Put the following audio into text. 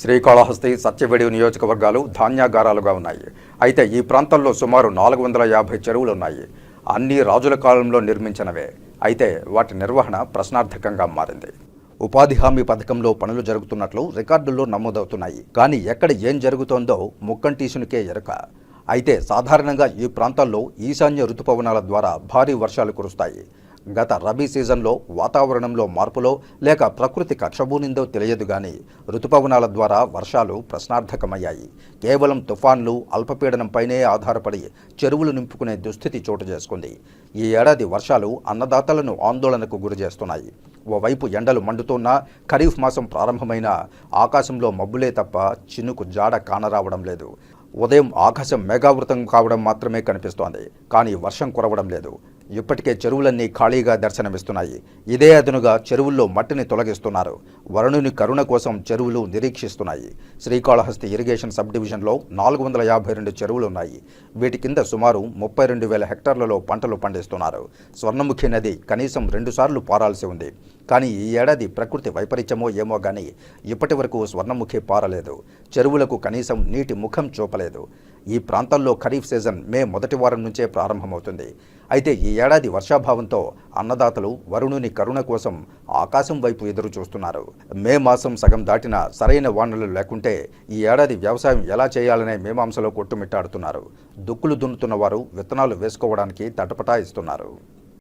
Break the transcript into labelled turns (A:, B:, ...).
A: శ్రీకాళహస్తి సత్యవేడి నియోజకవర్గాలు ధాన్యాగారాలుగా ఉన్నాయి. అయితే ఈ ప్రాంతంలో సుమారు నాలుగు వందల యాభై చెరువులు ఉన్నాయి అన్ని రాజుల కాలంలో నిర్మించినవే. అయితే వాటి నిర్వహణ ప్రశ్నార్థకంగా మారింది. ఉపాధి హామీ పథకంలో పనులు జరుగుతున్నట్లు రికార్డుల్లో నమోదవుతున్నాయి. కానీ ఎక్కడ ఏం జరుగుతోందో ముక్కంటీసునికే ఎరక. అయితే సాధారణంగా ఈ ప్రాంతాల్లో ఈశాన్య ఋతుపవనాల ద్వారా భారీ వర్షాలు కురుస్తాయి. గత రబీ సీజన్లో వాతావరణంలో మార్పులో లేక ప్రకృతి కక్షబూనిందో తెలియదు కానీ ఋతుపవనాల ద్వారా వర్షాలు ప్రశ్నార్థకమయ్యాయి. కేవలం తుఫాన్లు అల్పపీడనంపైనే ఆధారపడి చెరువులు నింపుకునే దుస్థితి చోటు చేసుకుంది. ఈ ఏడాది వర్షాలు అన్నదాతలను ఆందోళనకు గురిచేస్తున్నాయి ఓవైపు ఎండలు మండుతున్నా ఖరీఫ్ మాసం ప్రారంభమైన ఆకాశంలో మబ్బులే తప్ప చినుకు జాడ కానరావడం లేదు. ఉదయం ఆకాశం మేఘావృతం కావడం మాత్రమే కనిపిస్తోంది. కానీ వర్షం కురవడం లేదు. ఇప్పటికే చెరువులన్నీ ఖాళీగా దర్శనమిస్తున్నాయి. ఇదే అదునుగా చెరువుల్లో మట్టిని తొలగిస్తున్నారు. వరుణుని కరుణ కోసం చెరువులు నిరీక్షిస్తున్నాయి. శ్రీకాళహస్తి ఇరిగేషన్ సబ్ డివిజన్లో నాలుగు వందల యాభై రెండు చెరువులు ఉన్నాయి వీటి కింద సుమారు ముప్పై రెండు వేల హెక్టార్లలో పంటలు పండిస్తున్నారు. స్వర్ణముఖి నది కనీసం రెండుసార్లు పారాల్సి ఉంది. కానీ ఈ ఏడాది ప్రకృతి వైపరీత్యమో ఏమో కానీ ఇప్పటి వరకు స్వర్ణముఖి పారలేదు. చెరువులకు కనీసం నీటి ముఖం చూపలేదు. ఈ ప్రాంతాల్లో ఖరీఫ్ సీజన్ మే మొదటి వారం నుంచే ప్రారంభమవుతుంది. అయితే ఈ ఏడాది వర్షాభావంతో అన్నదాతలు వరుణుని కరుణ కోసం ఆకాశం వైపు ఎదురు చూస్తున్నారు మే మాసం సగం దాటిన సరైన వానలు లేకుంటే ఈ ఏడాది వ్యవసాయం ఎలా చేయాలనే మీమాంసలో కొట్టుమిట్టాడుతున్నారు. దుక్కులు దున్నుతున్న వారు విత్తనాలు వేసుకోవడానికి తటపటాయిస్తున్నారు.